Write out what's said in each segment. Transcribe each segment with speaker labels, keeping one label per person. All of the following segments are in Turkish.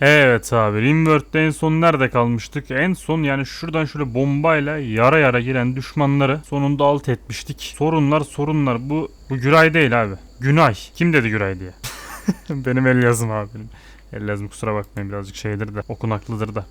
Speaker 1: Evet abi Rimworld'de en son nerede kalmıştık? En son yani şuradan şöyle bombayla yara yara giren düşmanları sonunda alt etmiştik. Sorunlar sorunlar bu bu Güray değil abi. Günay. Kim dedi Güray diye? benim el yazım abi benim. El yazım kusura bakmayın birazcık şeydir de okunaklıdır da.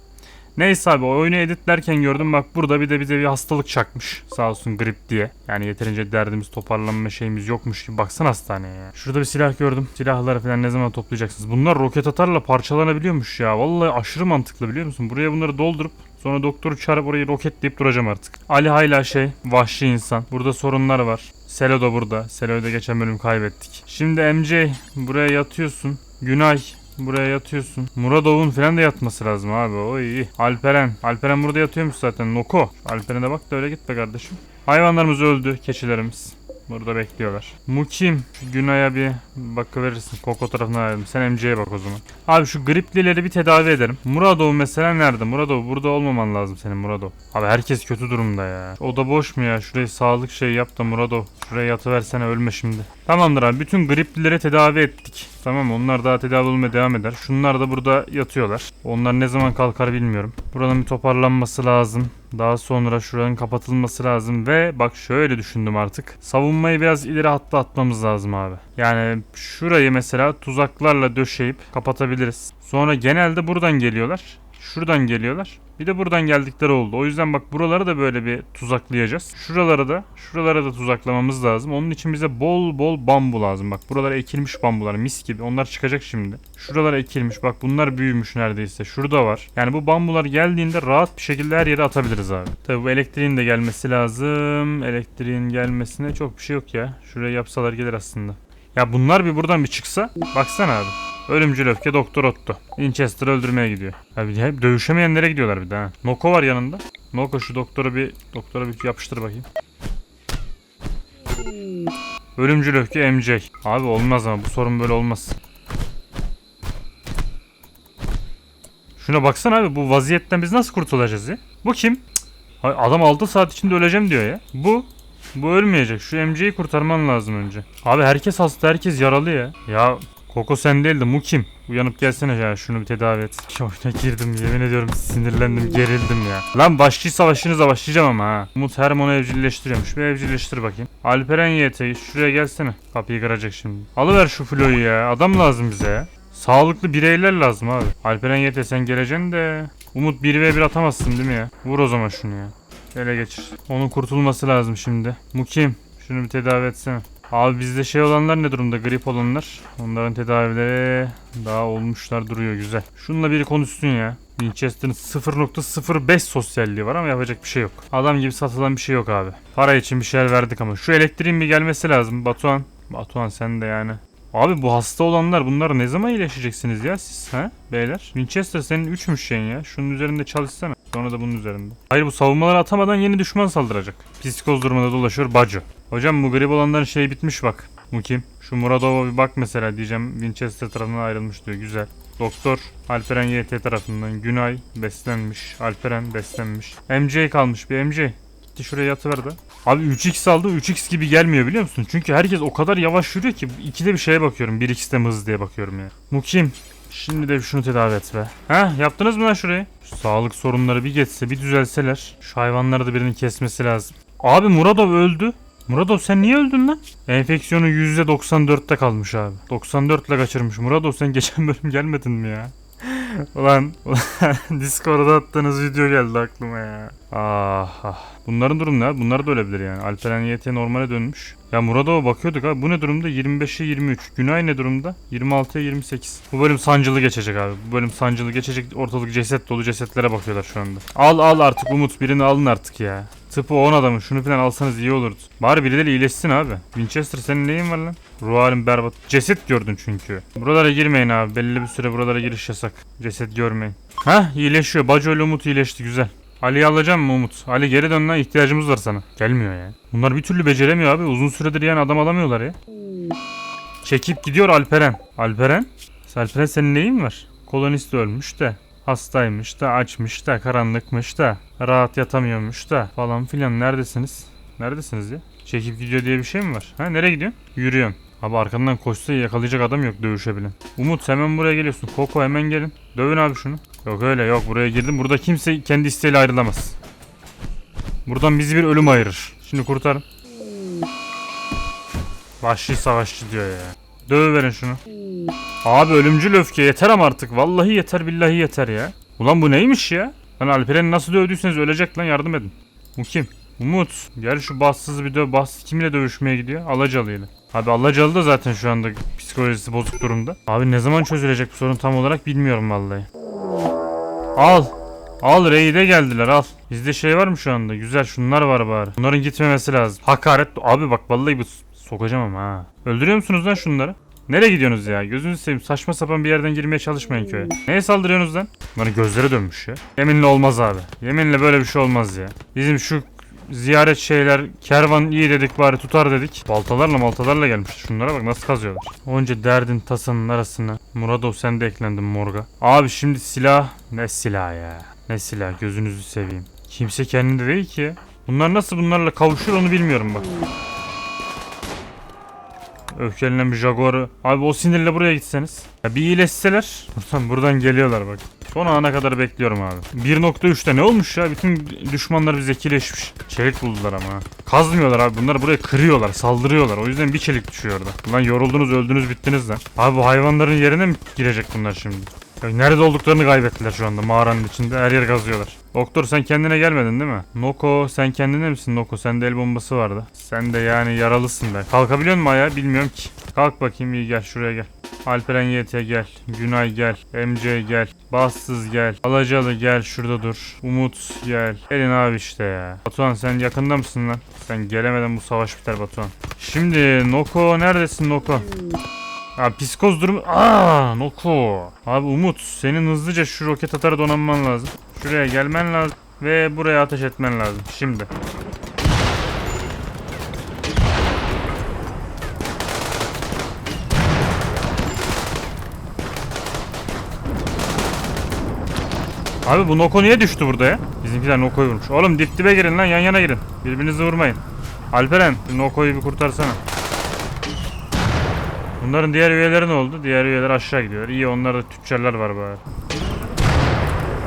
Speaker 1: Neyse abi oyunu editlerken gördüm bak burada bir de bize bir hastalık çakmış. Sağ olsun grip diye. Yani yeterince derdimiz toparlanma şeyimiz yokmuş gibi. Baksana hastaneye ya. Şurada bir silah gördüm. Silahları falan ne zaman toplayacaksınız? Bunlar roket atarla parçalanabiliyormuş ya. Vallahi aşırı mantıklı biliyor musun? Buraya bunları doldurup Sonra doktoru çağırıp orayı roketleyip duracağım artık. Ali hala şey vahşi insan. Burada sorunlar var. Selo da burada. Selo'yu da geçen bölüm kaybettik. Şimdi MJ buraya yatıyorsun. Günay Buraya yatıyorsun. Muradov'un falan da yatması lazım abi. O iyi. Alperen. Alperen burada yatıyormuş zaten. Noko. Alperen'e bak da öyle git be kardeşim. Hayvanlarımız öldü. Keçilerimiz. Burada bekliyorlar. Mukim. Şu Günay'a bir bakıverirsin. Koko tarafına ayrıldım. Sen MC'ye bak o zaman. Abi şu griplileri bir tedavi edelim. Muradov mesela nerede? Muradov burada olmaman lazım senin Muradov. Abi herkes kötü durumda ya. O da boş mu ya? Şurayı sağlık şey yap da Muradov. Şuraya yatıversene ölme şimdi. Tamamdır abi. Bütün griplileri tedavi ettik. Tamam onlar daha tedavi olmaya devam eder. Şunlar da burada yatıyorlar. Onlar ne zaman kalkar bilmiyorum. Buranın bir toparlanması lazım. Daha sonra şuranın kapatılması lazım ve bak şöyle düşündüm artık. Savunmayı biraz ileri hatta atmamız lazım abi. Yani şurayı mesela tuzaklarla döşeyip kapatabiliriz. Sonra genelde buradan geliyorlar. Şuradan geliyorlar. Bir de buradan geldikleri oldu. O yüzden bak buraları da böyle bir tuzaklayacağız. Şuraları da, şuralara da tuzaklamamız lazım. Onun için bize bol bol bambu lazım. Bak buralara ekilmiş bambular mis gibi. Onlar çıkacak şimdi. Şuralara ekilmiş. Bak bunlar büyümüş neredeyse. Şurada var. Yani bu bambular geldiğinde rahat bir şekilde her yere atabiliriz abi. Tabi bu elektriğin de gelmesi lazım. Elektriğin gelmesine çok bir şey yok ya. Şuraya yapsalar gelir aslında. Ya bunlar bir buradan bir çıksa. Baksana abi. Ölümcül öfke Doktor Otto. Winchester'ı öldürmeye gidiyor. Abi hep dövüşemeyenlere gidiyorlar bir daha. Noko var yanında. Noko şu doktora bir doktora bir yapıştır bakayım. Ölümcül öfke MJ. Abi olmaz ama bu sorun böyle olmaz. Şuna baksana abi bu vaziyetten biz nasıl kurtulacağız ya? Bu kim? Cık. Adam 6 saat içinde öleceğim diyor ya. Bu bu ölmeyecek. Şu MC'yi kurtarman lazım önce. Abi herkes hasta, herkes yaralı ya. Ya Koko sen değil de mu kim? Uyanıp gelsene ya şunu bir tedavi et. Oyuna girdim yemin ediyorum sinirlendim gerildim ya. Lan başçı savaşınıza başlayacağım ama ha. Umut Hermon'u evcilleştiriyormuş. Bir evcilleştir bakayım. Alperen YT şuraya gelsene. Kapıyı kıracak şimdi. Alıver şu floyu ya. Adam lazım bize. Sağlıklı bireyler lazım abi. Alperen YT sen geleceksin de. Umut 1v1 atamazsın değil mi ya? Vur o zaman şunu ya. Ele geçir. Onun kurtulması lazım şimdi. Mukim. Şunu bir tedavi etsene. Abi bizde şey olanlar ne durumda? Grip olanlar. Onların tedavileri daha olmuşlar duruyor güzel. Şununla biri konuşsun ya. Winchester'ın 0.05 sosyalliği var ama yapacak bir şey yok. Adam gibi satılan bir şey yok abi. Para için bir şeyler verdik ama. Şu elektriğin bir gelmesi lazım Batuhan. Batuhan sen de yani. Abi bu hasta olanlar bunlar ne zaman iyileşeceksiniz ya siz ha beyler? Winchester senin 3'müş şeyin ya. Şunun üzerinde çalışsana. Sonra da bunun üzerinde. Hayır bu savunmaları atamadan yeni düşman saldıracak. Psikoz durumunda dolaşıyor Baco. Hocam bu grip olanların şey bitmiş bak. Bu kim? Şu Muradov'a bir bak mesela diyeceğim. Winchester tarafından ayrılmış diyor. Güzel. Doktor Alperen YT tarafından Günay beslenmiş. Alperen beslenmiş. MJ kalmış bir MJ. Gitti şuraya yatıver de. Abi 3x aldı 3x gibi gelmiyor biliyor musun? Çünkü herkes o kadar yavaş yürüyor ki ikide bir şeye bakıyorum. 1x'te mi hızlı diye bakıyorum ya. Mukim. Şimdi de şunu tedavi et be. Heh yaptınız mı lan şurayı? Şu sağlık sorunları bir geçse bir düzelseler. Şu hayvanları da birinin kesmesi lazım. Abi Muradov öldü. Muradov sen niye öldün lan? Enfeksiyonu %94'te kalmış abi. 94 ile kaçırmış. Muradov sen geçen bölüm gelmedin mi ya? Ulan, ulan Discord'da attığınız video geldi aklıma ya. Ah ah. Bunların durumu ne? Bunlar da ölebilir yani. Alperen YT normale dönmüş. Ya Muradov'a bakıyorduk abi. Bu ne durumda? 25'e 23. Günay ne durumda? 26'ya 28. Bu bölüm sancılı geçecek abi. Bu bölüm sancılı geçecek. Ortalık ceset dolu cesetlere bakıyorlar şu anda. Al al artık Umut. Birini alın artık ya. Tıpı 10 adamı. Şunu falan alsanız iyi olurdu. Bari birileri iyileşsin abi. Winchester senin neyin var lan? Ruh halin berbat. Ceset gördün çünkü. Buralara girmeyin abi. Belli bir süre buralara giriş yasak. Ceset görmeyin. Hah iyileşiyor. Bacı ile Umut iyileşti güzel. Ali'yi alacağım mı Umut? Ali geri dön lan ihtiyacımız var sana. Gelmiyor ya. Bunlar bir türlü beceremiyor abi. Uzun süredir yani adam alamıyorlar ya. Çekip gidiyor Alperen. Alperen? Alperen senin neyin var? Kolonist ölmüş de. Hastaymış da, açmış da, karanlıkmış da, rahat yatamıyormuş da falan filan. Neredesiniz? Neredesiniz ya? Çekip gidiyor diye bir şey mi var? Ha nereye gidiyorsun? Yürüyorum. Abi arkandan koşsa yakalayacak adam yok dövüşebilen. Umut hemen buraya geliyorsun. Koko hemen gelin. Dövün abi şunu. Yok öyle yok buraya girdim. Burada kimse kendi isteğiyle ayrılamaz. Buradan bizi bir ölüm ayırır. Şimdi kurtarın. Vahşi savaşçı diyor ya. Dövüverin şunu. Abi ölümcül öfke yeter ama artık. Vallahi yeter billahi yeter ya. Ulan bu neymiş ya? Lan Alperen'i nasıl dövdüyseniz ölecek lan yardım edin. Bu kim? Umut. Gel şu bassız bir döv. Bass kimle dövüşmeye gidiyor? Alacalı'yla. Abi Alacalı da zaten şu anda psikolojisi bozuk durumda. Abi ne zaman çözülecek bu sorun tam olarak bilmiyorum vallahi. Al. Al Rey'de geldiler al. Bizde şey var mı şu anda? Güzel şunlar var bari. Bunların gitmemesi lazım. Hakaret. Abi bak vallahi bu sokacağım ama ha. Öldürüyor musunuz lan şunları? Nereye gidiyorsunuz ya? Gözünüzü seveyim. Saçma sapan bir yerden girmeye çalışmayın köye. Neye saldırıyorsunuz lan? Bunların gözleri dönmüş ya. Yeminle olmaz abi. Yeminle böyle bir şey olmaz ya. Bizim şu ziyaret şeyler kervan iyi dedik bari tutar dedik. Baltalarla maltalarla gelmiş. Şunlara bak nasıl kazıyorlar. Onca derdin tasanın arasına. Muradov sen de eklendin morga. Abi şimdi silah. Ne silah ya? Ne silah gözünüzü seveyim. Kimse kendinde değil ki. Bunlar nasıl bunlarla kavuşur onu bilmiyorum bak. Öfkelenen bir Jaguar'ı. Abi o sinirle buraya gitseniz. Ya bir iyileşseler. Buradan, buradan geliyorlar bak. Son ana kadar bekliyorum abi. 1.3'te ne olmuş ya? Bütün düşmanlar bize kileşmiş. Çelik buldular ama. Kazmıyorlar abi. Bunları buraya kırıyorlar. Saldırıyorlar. O yüzden bir çelik düşüyor orada. Lan yoruldunuz öldünüz bittiniz lan. Abi bu hayvanların yerine mi girecek bunlar şimdi? Ya nerede olduklarını kaybettiler şu anda mağaranın içinde her yer kazıyorlar. Doktor sen kendine gelmedin değil mi? Noko sen kendine misin Noko? Sende el bombası vardı. Sen de yani yaralısın be. Kalkabiliyor musun ayağa bilmiyorum ki. Kalk bakayım iyi gel şuraya gel. Alperen YT gel. Günay gel. MC gel. Bassız gel. Alacalı gel şurada dur. Umut gel. Gelin abi işte ya. Batuhan sen yakında mısın lan? Sen gelemeden bu savaş biter Batuhan. Şimdi Noko neredesin Noko? Ya psikoz durumu... Aa, Noko. Abi Umut senin hızlıca şu roket atarı donanman lazım. Şuraya gelmen lazım. Ve buraya ateş etmen lazım. Şimdi. Abi bu Noko niye düştü burada ya? Bizimkiler Noko'yu vurmuş. Oğlum dip dibe girin lan yan yana girin. Birbirinizi vurmayın. Alperen Noko'yu bir kurtarsana. Bunların diğer üyeleri ne oldu? Diğer üyeler aşağı gidiyor. İyi onlarda tüccarlar var bari.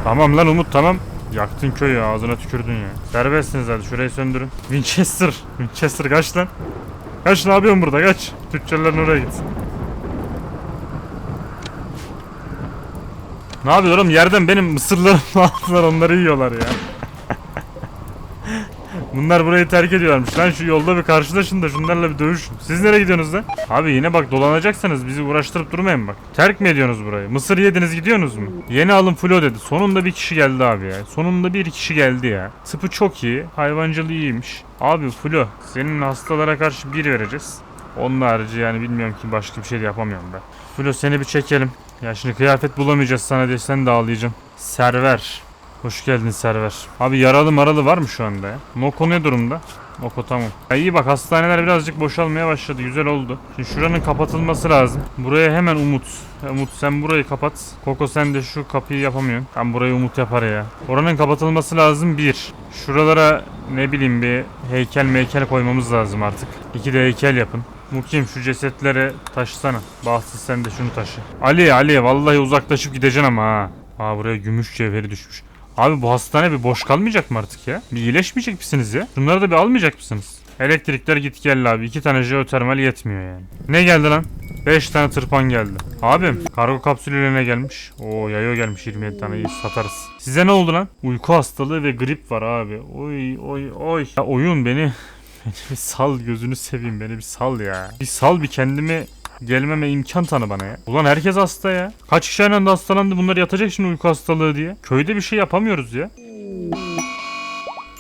Speaker 1: Tamam lan Umut tamam. Yaktın köyü ağzına tükürdün ya. Serbestsiniz hadi şurayı söndürün. Winchester. Winchester kaç lan. Kaç ne yapıyorsun burada kaç. Tüccarların oraya git. Ne yapıyor oğlum yerden benim mısırlarımı aldılar onları yiyorlar ya. Bunlar burayı terk ediyorlarmış. Lan şu yolda bir karşılaşın da şunlarla bir dövüşün. Siz nereye gidiyorsunuz lan? Abi yine bak dolanacaksanız bizi uğraştırıp durmayın bak. Terk mi ediyorsunuz burayı? Mısır yediniz gidiyorsunuz mu? Yeni alım flo dedi. Sonunda bir kişi geldi abi ya. Sonunda bir kişi geldi ya. Sıpı çok iyi. Hayvancılığı iyiymiş. Abi flo senin hastalara karşı bir vereceğiz. Onun harici yani bilmiyorum ki başka bir şey de yapamıyorum ben. Flo seni bir çekelim. Ya şimdi kıyafet bulamayacağız sana diye sen de ağlayacağım. Server. Hoş geldin Server. Abi yaralı maralı var mı şu anda ya? Noko ne durumda? Noko tamam. Ya iyi bak hastaneler birazcık boşalmaya başladı. Güzel oldu. Şimdi şuranın kapatılması lazım. Buraya hemen Umut. Umut sen burayı kapat. Koko sen de şu kapıyı yapamıyorsun. Ben burayı Umut yapar ya. Oranın kapatılması lazım bir. Şuralara ne bileyim bir heykel meykel koymamız lazım artık. İki de heykel yapın. Mukim şu cesetlere taşısana. Bahtsız sen de şunu taşı. Ali Ali vallahi uzaklaşıp gideceksin ama ha. Aa buraya gümüş cevheri düşmüş. Abi bu hastane bir boş kalmayacak mı artık ya? Bir iyileşmeyecek misiniz ya? Bunları da bir almayacak mısınız? Elektrikler git gel abi. İki tane jeotermal yetmiyor yani. Ne geldi lan? 5 tane tırpan geldi. Abim kargo kapsülüyle ne gelmiş? Oo yayo gelmiş 27 tane iyi satarız. Size ne oldu lan? Uyku hastalığı ve grip var abi. Oy oy oy. Ya oyun beni Beni bir sal gözünü seveyim beni bir sal ya. Bir sal bir kendimi gelmeme imkan tanı bana ya. Ulan herkes hasta ya. Kaç kişi aynı anda hastalandı bunlar yatacak şimdi uyku hastalığı diye. Köyde bir şey yapamıyoruz ya.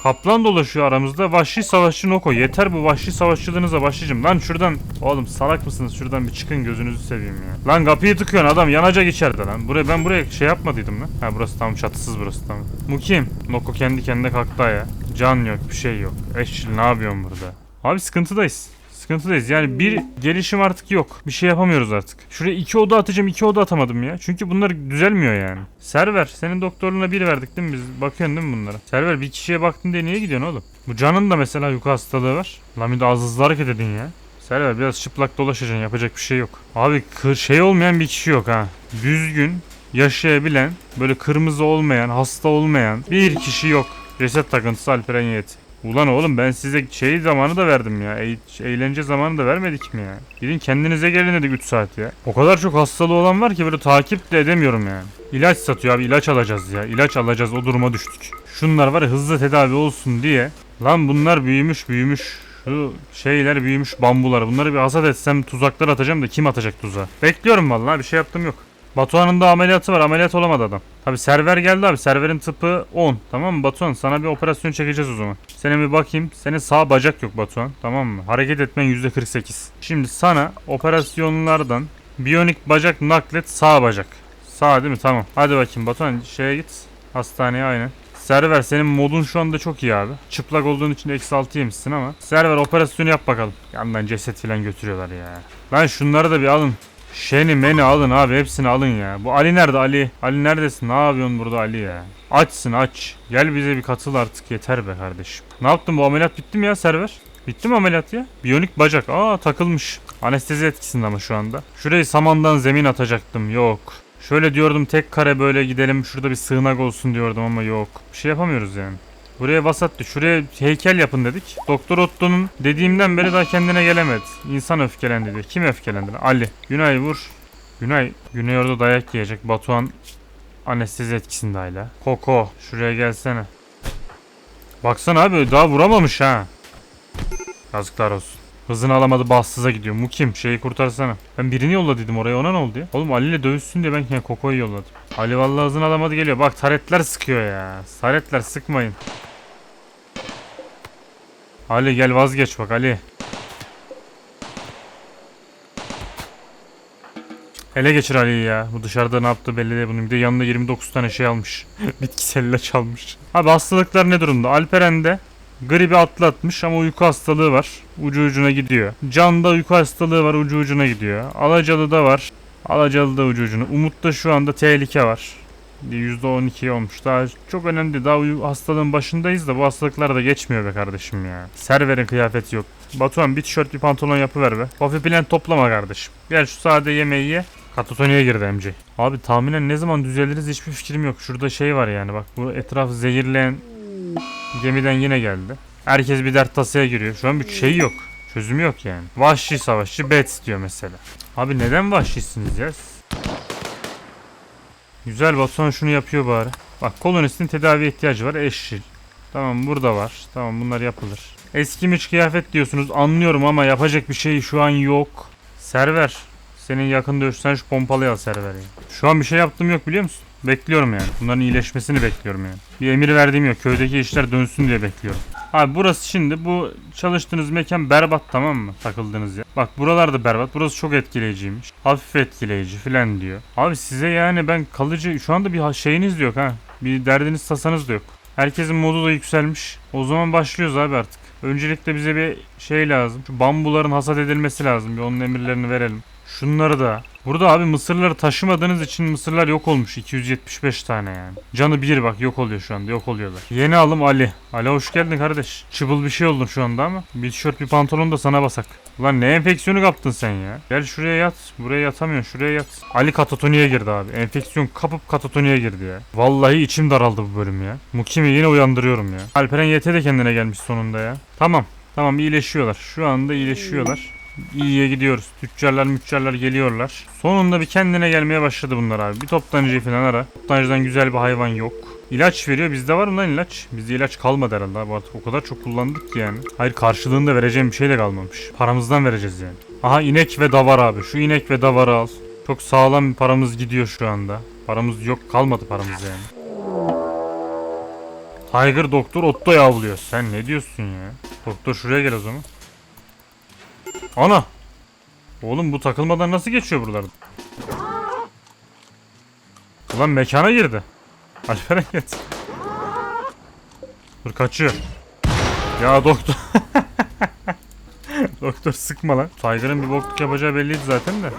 Speaker 1: Kaplan dolaşıyor aramızda. Vahşi savaşçı Noko. Yeter bu vahşi savaşçılığınıza başlayacağım. Lan şuradan. Oğlum salak mısınız? Şuradan bir çıkın gözünüzü seveyim ya. Lan kapıyı tıkıyorsun adam yanacak içeride lan. Buraya ben buraya şey yapmadıydım lan. Ha burası tam çatısız burası tamam. Mukim. Noko kendi kendine kalktı ya. Can yok bir şey yok. Eşçil ne yapıyorsun burada? Abi sıkıntıdayız. Sıkıntıdayız. Yani bir gelişim artık yok. Bir şey yapamıyoruz artık. Şuraya iki oda atacağım. iki oda atamadım ya. Çünkü bunlar düzelmiyor yani. Server senin doktorluğuna bir verdik değil mi biz? Bakıyorsun değil mi bunlara? Server bir kişiye baktın diye niye gidiyorsun oğlum? Bu canın da mesela yuka hastalığı var. Lan bir de az hızlı hareket edin ya. Server biraz çıplak dolaşacaksın yapacak bir şey yok. Abi kır şey olmayan bir kişi yok ha. Düzgün yaşayabilen böyle kırmızı olmayan hasta olmayan bir kişi yok. Ceset takıntısı Alperen Yiğit. Ulan oğlum ben size şey zamanı da verdim ya. E- eğlence zamanı da vermedik mi ya? Gidin kendinize gelin dedik 3 saat ya. O kadar çok hastalığı olan var ki böyle takip de edemiyorum yani. İlaç satıyor abi ilaç alacağız ya. İlaç alacağız o duruma düştük. Şunlar var ya hızlı tedavi olsun diye. Lan bunlar büyümüş büyümüş. Şu şeyler büyümüş bambular. Bunları bir hasat etsem tuzaklar atacağım da kim atacak tuzağı? Bekliyorum vallahi bir şey yaptım yok. Batuhan'ın da ameliyatı var. Ameliyat olamadı adam. Tabi server geldi abi. Serverin tıpı 10. Tamam mı Batuhan? Sana bir operasyon çekeceğiz o zaman. Senin bir bakayım. Senin sağ bacak yok Batuhan. Tamam mı? Hareket etmen %48. Şimdi sana operasyonlardan biyonik bacak naklet sağ bacak. Sağ değil mi? Tamam. Hadi bakayım Batuhan şeye git. Hastaneye aynen. Server senin modun şu anda çok iyi abi. Çıplak olduğun için eksi 6 yemişsin ama. Server operasyonu yap bakalım. Yandan ceset falan götürüyorlar ya. Lan şunları da bir alın. Şeni meni alın abi hepsini alın ya. Bu Ali nerede Ali? Ali neredesin? Ne yapıyorsun burada Ali ya? Açsın aç. Gel bize bir katıl artık yeter be kardeşim. Ne yaptın bu ameliyat bitti mi ya server? Bitti mi ameliyat ya? Biyonik bacak. Aa takılmış. Anestezi etkisinde ama şu anda. Şurayı samandan zemin atacaktım. Yok. Şöyle diyordum tek kare böyle gidelim şurada bir sığınak olsun diyordum ama yok. Bir şey yapamıyoruz yani. Buraya vasat şuraya heykel yapın dedik. Doktor Otto'nun dediğimden beri daha kendine gelemedi. İnsan öfkelendi diyor. Kim öfkelendi? Ali. Günay vur. Günay. Güney orada dayak yiyecek. Batuhan anestezi etkisinde hala. Koko şuraya gelsene. Baksana abi daha vuramamış ha. Yazıklar olsun. Hızını alamadı bassıza gidiyor. Mukim şeyi kurtarsana. Ben birini yolladıydım oraya ona ne oldu ya? Oğlum Ali ile dövüşsün diye ben yine Koko'yu yolladım. Ali vallahi hızını alamadı geliyor. Bak taretler sıkıyor ya. Taretler sıkmayın. Ali gel vazgeç bak Ali. Ele geçir Ali'yi ya. Bu dışarıda ne yaptı belli değil bunun. Bir de yanında 29 tane şey almış. Bitkisel ilaç almış. Abi hastalıklar ne durumda? Alperen'de gribi atlatmış ama uyku hastalığı var. Ucu ucuna gidiyor. Can'da uyku hastalığı var. Ucu ucuna gidiyor. Alacalı'da var. Alacalı'da ucu ucuna. Umut'ta şu anda tehlike var. %12 olmuş. Daha çok önemli. Daha hastalığın başındayız da bu hastalıklar da geçmiyor be kardeşim ya. Server'in kıyafeti yok. Batuhan bir tişört bir pantolon yapıver be. Coffee plan toplama kardeşim. Gel şu sade yemeği ye. Katatoniye girdi MC. Abi tahminen ne zaman düzeliriz hiçbir fikrim yok. Şurada şey var yani bak bu etrafı zehirleyen gemiden yine geldi. Herkes bir dert tasaya giriyor. Şu an bir şey yok. Çözümü yok yani. Vahşi savaşçı Bets diyor mesela. Abi neden vahşisiniz ya? Güzel Batuhan şunu yapıyor bari. Bak kolonistin tedavi ihtiyacı var. Eşil. Tamam burada var. Tamam bunlar yapılır. Eskimiş kıyafet diyorsunuz anlıyorum ama yapacak bir şey şu an yok. Server. Senin yakın dövüşsen şu pompalıyı al server ya. Şu an bir şey yaptığım yok biliyor musun? Bekliyorum yani. Bunların iyileşmesini bekliyorum yani. Bir emir verdiğim yok. Köydeki işler dönsün diye bekliyorum. Abi burası şimdi bu çalıştığınız mekan berbat tamam mı? Takıldığınız yer. Bak buralar da berbat. Burası çok etkileyiciymiş. Hafif etkileyici filan diyor. Abi size yani ben kalıcı şu anda bir şeyiniz yok ha. Bir derdiniz tasanız da yok. Herkesin modu da yükselmiş. O zaman başlıyoruz abi artık. Öncelikle bize bir şey lazım. Şu bambuların hasat edilmesi lazım. Bir onun emirlerini verelim. Şunları da. Burada abi mısırları taşımadığınız için mısırlar yok olmuş. 275 tane yani. Canı bir bak yok oluyor şu anda yok oluyorlar. Yeni alım Ali. Ali hoş geldin kardeş. Çıbıl bir şey oldun şu anda ama. Bir tişört bir pantolon da sana basak. Ulan ne enfeksiyonu kaptın sen ya? Gel şuraya yat. Buraya yatamıyorsun şuraya yat. Ali katatoniye girdi abi. Enfeksiyon kapıp katatoniye girdi ya. Vallahi içim daraldı bu bölüm ya. Mukimi yine uyandırıyorum ya. Alperen YT de kendine gelmiş sonunda ya. Tamam. Tamam iyileşiyorlar. Şu anda iyileşiyorlar. İyiye gidiyoruz. Tüccarlar müccarlar geliyorlar. Sonunda bir kendine gelmeye başladı bunlar abi. Bir toptancıyı falan ara. Toptancıdan güzel bir hayvan yok. İlaç veriyor. Bizde var mı lan ilaç? Bizde ilaç kalmadı herhalde abi artık. O kadar çok kullandık ki yani. Hayır karşılığında vereceğim bir şey de kalmamış. Paramızdan vereceğiz yani. Aha inek ve davar abi. Şu inek ve davarı al. Çok sağlam bir paramız gidiyor şu anda. Paramız yok kalmadı paramız yani. Tiger Doktor Otto avlıyor. Sen ne diyorsun ya? Doktor şuraya gel o zaman. Ana! Oğlum bu takılmadan nasıl geçiyor buralarda? Ulan mekana girdi. Alperen git. Dur kaçıyor. Ya doktor. doktor sıkma lan. Tiger'ın bir bokluk yapacağı belliydi zaten de.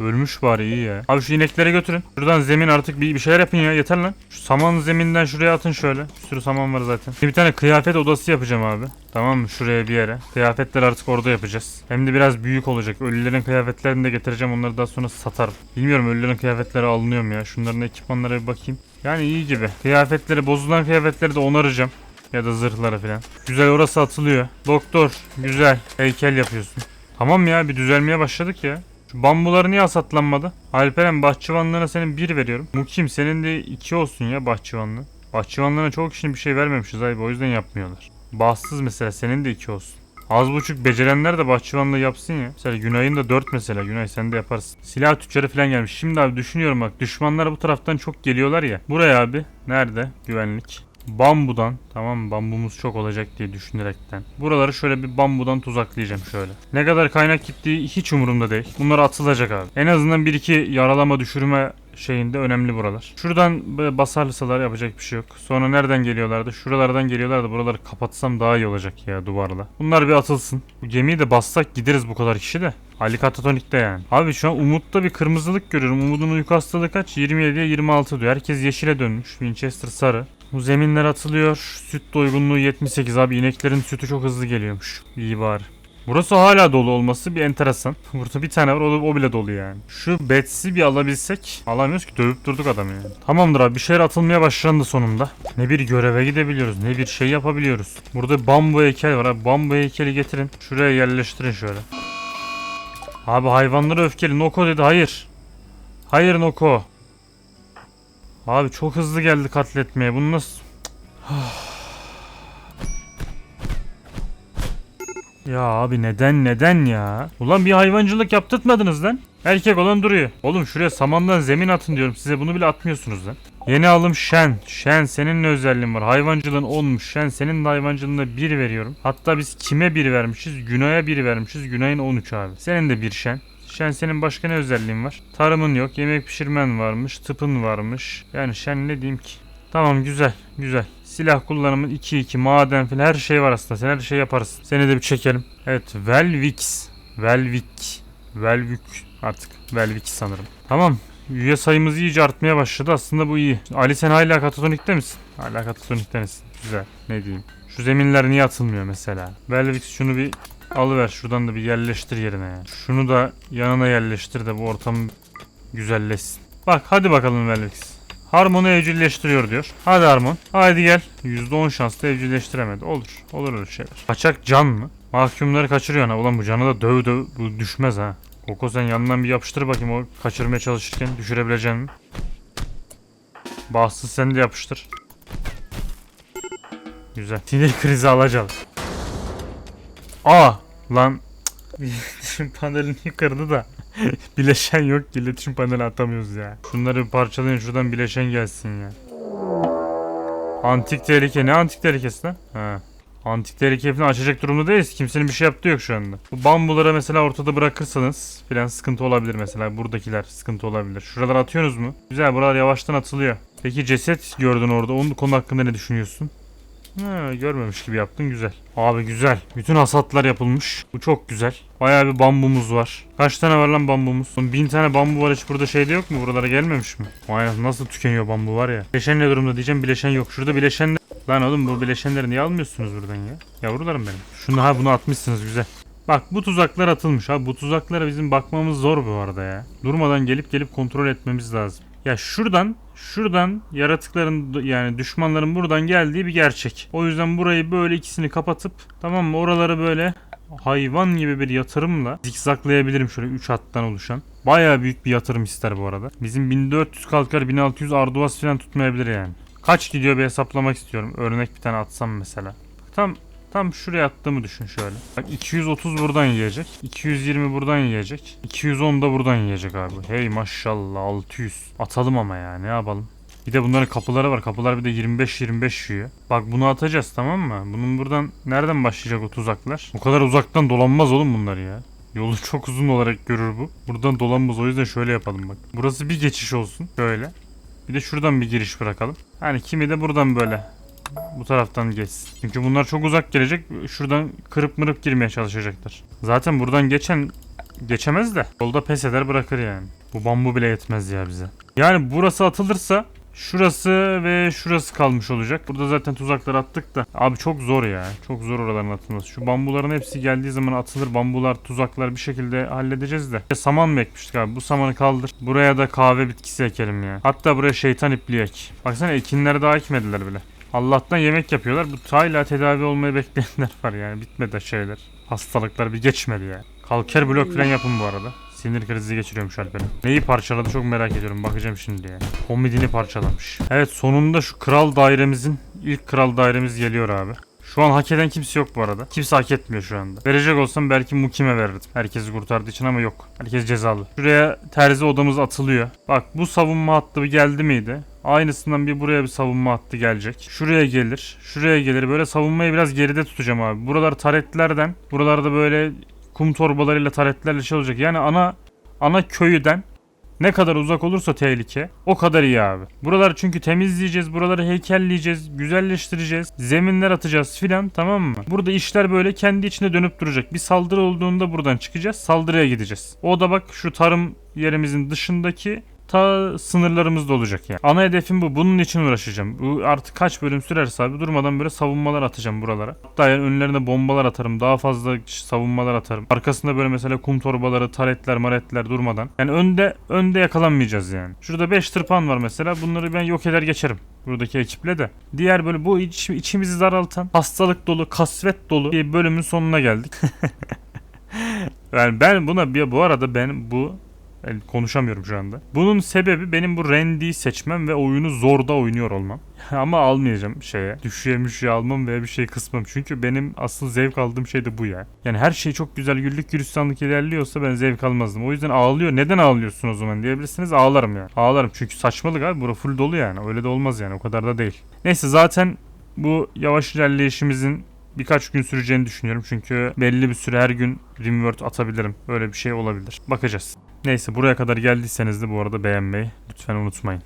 Speaker 1: Ölmüş bari iyi ya. Abi şu inekleri götürün. Şuradan zemin artık bir, bir şeyler yapın ya yeter lan. Şu saman zeminden şuraya atın şöyle. Bir sürü saman var zaten. Bir tane kıyafet odası yapacağım abi. Tamam mı? Şuraya bir yere. Kıyafetler artık orada yapacağız. Hem de biraz büyük olacak. Ölülerin kıyafetlerini de getireceğim. Onları daha sonra satarım. Bilmiyorum ölülerin kıyafetleri alınıyor mu ya? Şunların ekipmanlara bir bakayım. Yani iyi gibi. Kıyafetleri, bozulan kıyafetleri de onaracağım. Ya da zırhları falan. Güzel orası atılıyor. Doktor, güzel. Heykel yapıyorsun. Tamam ya bir düzelmeye başladık ya. Şu bambuları niye hasatlanmadı? Alperen bahçıvanlığına senin bir veriyorum. Mukim senin de iki olsun ya bahçıvanlığı. Bahçıvanlığına çoğu kişinin bir şey vermemişiz abi o yüzden yapmıyorlar. Bahtsız mesela senin de iki olsun. Az buçuk becerenler de bahçıvanlığı yapsın ya. Mesela Günay'ın da 4 mesela. Günay sen de yaparsın. Silah tüccarı falan gelmiş. Şimdi abi düşünüyorum bak. Düşmanlar bu taraftan çok geliyorlar ya. Buraya abi. Nerede? Güvenlik. Bambudan tamam? Bambumuz çok olacak diye düşünerekten. Buraları şöyle bir bambudan tuzaklayacağım şöyle. Ne kadar kaynak gittiği hiç umurumda değil. Bunlar atılacak abi. En azından bir iki yaralama düşürme şeyinde önemli buralar. Şuradan basarlısalar yapacak bir şey yok. Sonra nereden geliyorlardı? Şuralardan geliyorlardı. Buraları kapatsam daha iyi olacak ya duvarla. Bunlar bir atılsın. Bu gemiyi de bassak gideriz bu kadar kişi de. Ali Katatonik'te yani. Abi şu an Umut'ta bir kırmızılık görüyorum. Umut'un uyku hastalığı kaç? 27'ye 26 diyor. Herkes yeşile dönmüş. Winchester sarı. Bu zeminler atılıyor. Süt doygunluğu 78 abi. ineklerin sütü çok hızlı geliyormuş. İyi bari. Burası hala dolu olması bir enteresan. Burada bir tane var o, o bile dolu yani. Şu Bets'i bir alabilsek. Alamıyoruz ki dövüp durduk adamı yani. Tamamdır abi bir şeyler atılmaya başlandı sonunda. Ne bir göreve gidebiliyoruz ne bir şey yapabiliyoruz. Burada bambu heykel var abi. Bambu heykeli getirin. Şuraya yerleştirin şöyle. Abi hayvanlara öfkeli. Noko dedi hayır. Hayır Noko. Abi çok hızlı geldi katletmeye. Bunu nasıl... Ya abi neden neden ya? Ulan bir hayvancılık yaptırtmadınız lan. Erkek olan duruyor. Oğlum şuraya samandan zemin atın diyorum size bunu bile atmıyorsunuz lan. Yeni alım Şen. Şen senin ne özelliğin var? Hayvancılığın 10'muş. Şen senin de hayvancılığına 1 veriyorum. Hatta biz kime 1 vermişiz? Günay'a 1 vermişiz. Günay'ın 13 abi. Senin de bir Şen. Şen senin başka ne özelliğin var? Tarımın yok. Yemek pişirmen varmış. Tıpın varmış. Yani Şen ne diyeyim ki? Tamam güzel güzel. Silah kullanımın 2-2 maden filan her şey var aslında. Sen her şey yaparız. Seni de bir çekelim. Evet Velvix. Velvik. Velvük artık. Velvik sanırım. Tamam. Üye sayımız iyice artmaya başladı. Aslında bu iyi. Ali sen hala katatonikte misin? Hala katatonikte misin? Güzel. Ne diyeyim. Şu zeminler niye atılmıyor mesela? Velvix şunu bir alıver. Şuradan da bir yerleştir yerine yani. Şunu da yanına yerleştir de bu ortam güzelleşsin. Bak hadi bakalım Velvix. Harmon'u evcilleştiriyor diyor. Hadi Harmon. Hadi gel. %10 şansla evcilleştiremedi. Olur. Olur öyle şeyler. Kaçak can mı? Mahkumları kaçırıyor ha. Ulan bu canı da döv döv. Bu düşmez ha. Koko sen yanından bir yapıştır bakayım o kaçırmaya çalışırken düşürebilecek mi? Bahtsız sen de yapıştır. Güzel. Sinir krizi alacağım. Aa lan. İletişim panelini kırdı da. bileşen yok ki iletişim paneli atamıyoruz ya. Şunları parçalayın şuradan bileşen gelsin ya. Antik tehlike ne antik tehlikesi lan? Ha. Antik tehlike falan açacak durumda değiliz. Kimsenin bir şey yaptığı yok şu anda. Bu bambulara mesela ortada bırakırsanız filan sıkıntı olabilir mesela. Buradakiler sıkıntı olabilir. Şuralar atıyorsunuz mu? Güzel buralar yavaştan atılıyor. Peki ceset gördün orada. Onun konu hakkında ne düşünüyorsun? Ha, görmemiş gibi yaptın güzel. Abi güzel. Bütün hasatlar yapılmış. Bu çok güzel. Bayağı bir bambumuz var. Kaç tane var lan bambumuz? Oğlum bin tane bambu var hiç burada şeyde yok mu? Buralara gelmemiş mi? Vay nasıl tükeniyor bambu var ya. Bileşen ne durumda diyeceğim bileşen yok. Şurada bileşen Lan oğlum bu bileşenleri niye almıyorsunuz buradan ya? Yavrularım benim. Şunu ha bunu atmışsınız güzel. Bak bu tuzaklar atılmış ha. Bu tuzaklara bizim bakmamız zor bu arada ya. Durmadan gelip gelip kontrol etmemiz lazım. Ya şuradan şuradan yaratıkların yani düşmanların buradan geldiği bir gerçek. O yüzden burayı böyle ikisini kapatıp tamam mı oraları böyle hayvan gibi bir yatırımla zikzaklayabilirim şöyle 3 hattan oluşan. Bayağı büyük bir yatırım ister bu arada. Bizim 1400 kalkar 1600 Arduas falan tutmayabilir yani. Kaç gidiyor bir hesaplamak istiyorum. Örnek bir tane atsam mesela. Tam tam şuraya attığımı düşün şöyle. Bak 230 buradan yiyecek. 220 buradan yiyecek. 210 da buradan yiyecek abi. Hey maşallah 600. Atalım ama ya ne yapalım. Bir de bunların kapıları var. Kapılar bir de 25-25 yiyor. Bak bunu atacağız tamam mı? Bunun buradan nereden başlayacak o tuzaklar? Bu kadar uzaktan dolanmaz oğlum bunlar ya. Yolu çok uzun olarak görür bu. Buradan dolanmaz o yüzden şöyle yapalım bak. Burası bir geçiş olsun. Şöyle. Bir de şuradan bir giriş bırakalım. Hani kimi de buradan böyle bu taraftan geçsin. Çünkü bunlar çok uzak gelecek. Şuradan kırıp mırıp girmeye çalışacaklar. Zaten buradan geçen geçemez de. Yolda pes eder bırakır yani. Bu bambu bile yetmez ya bize. Yani burası atılırsa şurası ve şurası kalmış olacak. Burada zaten tuzaklar attık da. Abi çok zor ya. Çok zor oraların atılması. Şu bambuların hepsi geldiği zaman atılır. Bambular, tuzaklar bir şekilde halledeceğiz de. Saman mı ekmiştik abi? Bu samanı kaldır. Buraya da kahve bitkisi ekelim ya. Hatta buraya şeytan ipliği ek. Baksana ekinleri daha ekmediler bile. Allah'tan yemek yapıyorlar. Bu hala tedavi olmayı bekleyenler var yani. Bitmedi şeyler. Hastalıklar bir geçmedi ya. Kalker blok falan yapın bu arada. Sinir krizi geçiriyormuş Alper'in. Neyi parçaladı çok merak ediyorum. Bakacağım şimdi ya. Homidini parçalamış. Evet sonunda şu kral dairemizin ilk kral dairemiz geliyor abi. Şu an hak eden kimse yok bu arada. Kimse hak etmiyor şu anda. Verecek olsam belki Mukim'e verirdim. Herkesi kurtardığı için ama yok. Herkes cezalı. Şuraya terzi odamız atılıyor. Bak bu savunma hattı geldi miydi? Aynısından bir buraya bir savunma hattı gelecek. Şuraya gelir. Şuraya gelir. Böyle savunmayı biraz geride tutacağım abi. Buralar taretlerden. Buralarda böyle kum torbalarıyla taretlerle şey olacak. Yani ana ana köyüden ne kadar uzak olursa tehlike o kadar iyi abi. Buraları çünkü temizleyeceğiz, buraları heykelleyeceğiz, güzelleştireceğiz, zeminler atacağız filan tamam mı? Burada işler böyle kendi içinde dönüp duracak. Bir saldırı olduğunda buradan çıkacağız, saldırıya gideceğiz. O da bak şu tarım yerimizin dışındaki ta sınırlarımızda olacak yani. Ana hedefim bu. Bunun için uğraşacağım. Bu artık kaç bölüm sürerse abi durmadan böyle savunmalar atacağım buralara. Hatta yani önlerine bombalar atarım. Daha fazla savunmalar atarım. Arkasında böyle mesela kum torbaları, taretler, maretler durmadan. Yani önde önde yakalanmayacağız yani. Şurada 5 tırpan var mesela. Bunları ben yok eder geçerim. Buradaki ekiple de. Diğer böyle bu iç, içimizi daraltan, hastalık dolu, kasvet dolu bir bölümün sonuna geldik. yani ben buna bir bu arada ben bu konuşamıyorum şu anda. Bunun sebebi benim bu Randy'yi seçmem ve oyunu zorda oynuyor olmam. Ama almayacağım şeye. Düşüye müşüye almam veya bir şey kısmam. Çünkü benim asıl zevk aldığım şey de bu ya. Yani her şey çok güzel güllük gülistanlık ilerliyorsa ben zevk almazdım. O yüzden ağlıyor. Neden ağlıyorsun o zaman diyebilirsiniz. Ağlarım yani. Ağlarım çünkü saçmalık abi. Bura full dolu yani. Öyle de olmaz yani. O kadar da değil. Neyse zaten bu yavaş ilerleyişimizin birkaç gün süreceğini düşünüyorum. Çünkü belli bir süre her gün Rimworld atabilirim. Böyle bir şey olabilir. Bakacağız. Neyse buraya kadar geldiyseniz de bu arada beğenmeyi lütfen unutmayın.